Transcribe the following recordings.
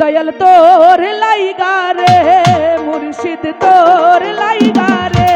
দয়াল তোর লাইগা রে মুর্শিদ তোর লাইগা রে।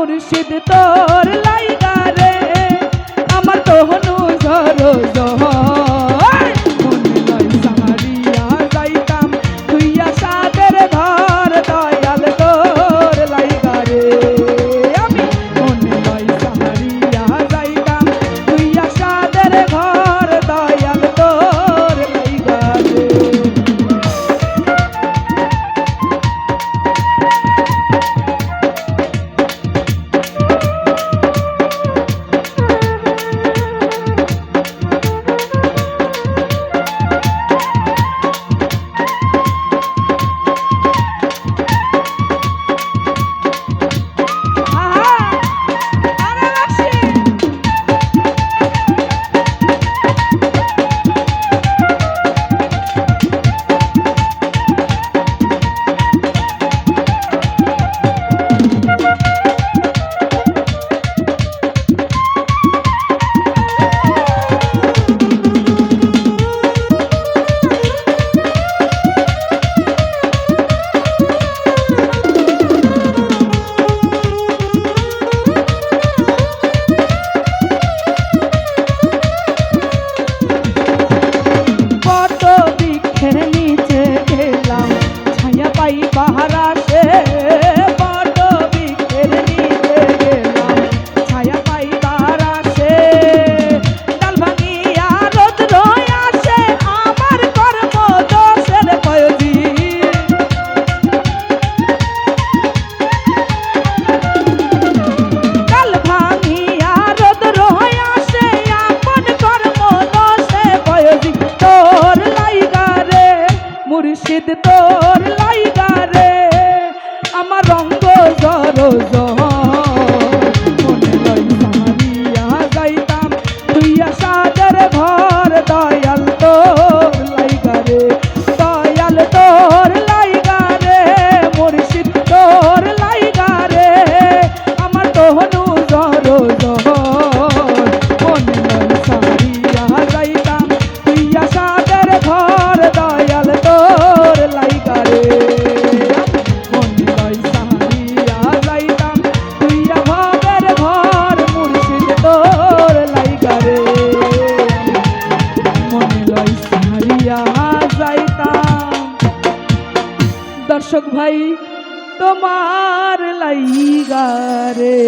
মুর্শিদ তোর লাইগা রে। আমার তোহনু ঝরো জহা দর্শক ভাই তোমার লাইগারে